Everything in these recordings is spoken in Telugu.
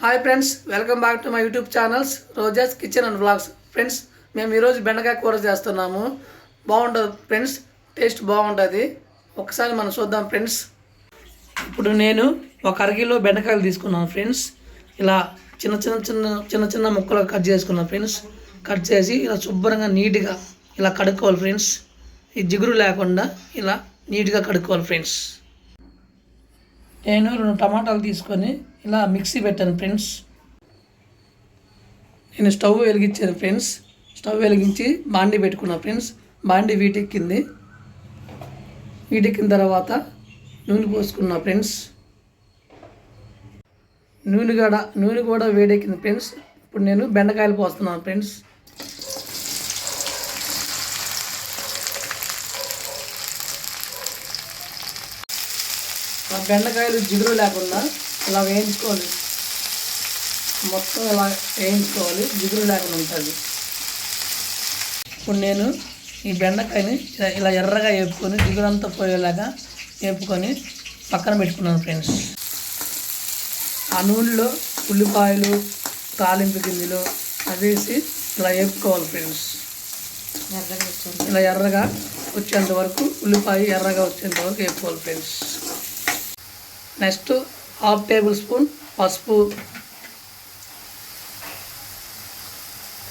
Hi friends welcome back to my YouTube channels Roja's kitchen and blogs friends మేము ఈరోజు బెండకాయ కూర చేస్తున్నాము. బాగుంటుంది ఫ్రెండ్స్ టేస్ట్ బాగుంటుంది ఒకసారి మనం చూద్దాం ఫ్రెండ్స్ ఇప్పుడు నేను ఒక అరకిలో బెండకాయలు తీసుకున్నాను ఫ్రెండ్స్ ఇలా చిన్న చిన్న చిన్న చిన్న చిన్న ముక్కలు కట్ చేసుకున్నాను ఫ్రెండ్స్ కట్ చేసి ఇలా శుభ్రంగా నీట్గా ఇలా కడుక్కోవాలి ఫ్రెండ్స్ ఈ జిగురు లేకుండా ఇలా నీట్గా కడుక్కోవాలి ఫ్రెండ్స్ నేను రెండు టమాటాలు తీసుకొని ఇలా మిక్సీ పెట్టాను ఫ్రెండ్స్. నేను స్టవ్ వెలిగించాను ఫ్రెండ్స్. స్టవ్ వెలిగించి బాండి పెట్టుకున్నాను ఫ్రెండ్స్. బాండి వీటెక్కింది. వీటెక్కిన తర్వాత నూనె పోసుకున్నా ఫ్రెండ్స్. నూనె కూడా నూనె కూడా వేడెక్కింది ఫ్రెండ్స్. ఇప్పుడు నేను బెండకాయలు పోస్తున్నాను ఫ్రెండ్స్. బెండకాయలు జిగురు లేకుండా ఇలా వేయించుకోవాలి మొత్తం ఇలా వేయించుకోవాలి. జిగురు లేకుండా ఉంటుంది. ఇప్పుడు నేను ఈ బెండకాయని ఇలా- ఎర్రగా వేపుకొని జిగురు అంతా పోయేలాగా వేపుకొని పక్కన పెట్టుకున్నాను ఫ్రెండ్స్. ఆ నూనెలో ఉల్లిపాయలు తాలింపు గింజలు అవి వేసి ఇలా వేపుకోవాలి ఫ్రెండ్స్. ఇలా ఎర్రగా వచ్చేంత వరకు ఉల్లిపాయ ఎర్రగా వచ్చేంత వరకు వేపుకోవాలి friends. Next half tablespoon పసుపు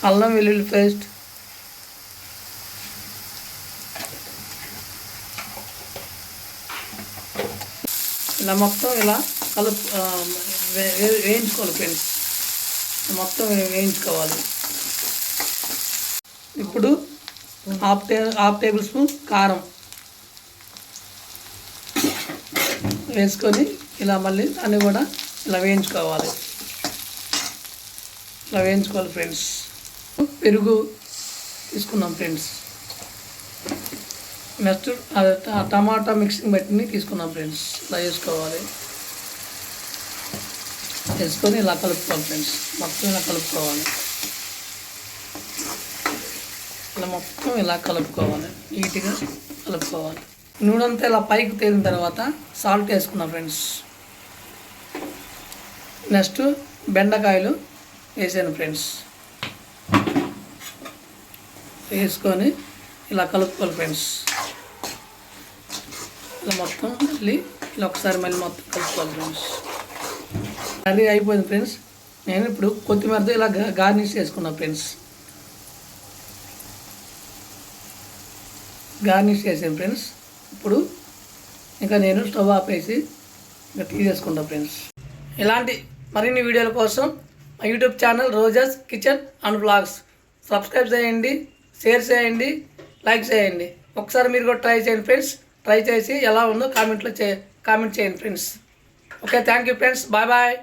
అల్లం వెల్లుల్లి పేస్ట్ ఇలా మొత్తం ఇలా కలుపు వేయించుకోవాలి ఫ్రెండ్స్. మొత్తం వేయించుకోవాలి. ఇప్పుడు హాఫ్ టే హాఫ్ టేబుల్ స్పూన్ కారం. వేసుకొని ఇలా మళ్ళీ దాన్ని కూడా ఇలా వేయించుకోవాలి. ఇలా వేయించుకోవాలి ఫ్రెండ్స్. పెరుగు తీసుకున్నాం ఫ్రెండ్స్. నెక్స్ట్ అది టమాటా మిక్సింగ్ బట్టిని తీసుకున్నాం ఫ్రెండ్స్. ఇలా వేసుకోవాలి. వేసుకొని ఇలా కలుపుకోవాలి ఫ్రెండ్స్. మొత్తం ఇలా కలుపుకోవాలి. ఇలా మొత్తం ఇలా కలుపుకోవాలి. నీట్గా కలుపుకోవాలి. నూనె అంతా ఇలా పైకి తేలిన తర్వాత సాల్ట్ వేసుకున్నాం ఫ్రెండ్స్. నెక్స్ట్ బెండకాయలు వేసాను ఫ్రెండ్స్. వేసుకొని ఇలా కలుపుకోవాలి ఫ్రెండ్స్. ఇలా మొత్తం మళ్ళీ ఇలా ఒకసారి మళ్ళీ మొత్తం కలుపుకోవాలి ఫ్రెండ్స్. కర్రీ అయిపోయింది ఫ్రెండ్స్. నేను ఇప్పుడు కొత్తిమీరతో ఇలా గార్నిష్ చేసుకున్నాను ఫ్రెండ్స్. గార్నిష్ చేసాను ఫ్రెండ్స్. ఇప్పుడు ఇంకా నేను స్టవ్ ఆపేసి ఇంకా తీసేసుకుంటాను ఫ్రెండ్స్. ఇలాంటి మరిన్ని వీడియోల కోసం మా YouTube channel Roja's kitchen and blogs. Subscribe చేయండి షేర్ చేయండి లైక్ చేయండి. ఒకసారి మీరు కూడా ట్రై చేయండి ఫ్రెండ్స్. ట్రై చేసి ఎలా ఉందో కామెంట్లో చే కామెంట్ చేయండి friends. Okay thank you friends. Bye bye.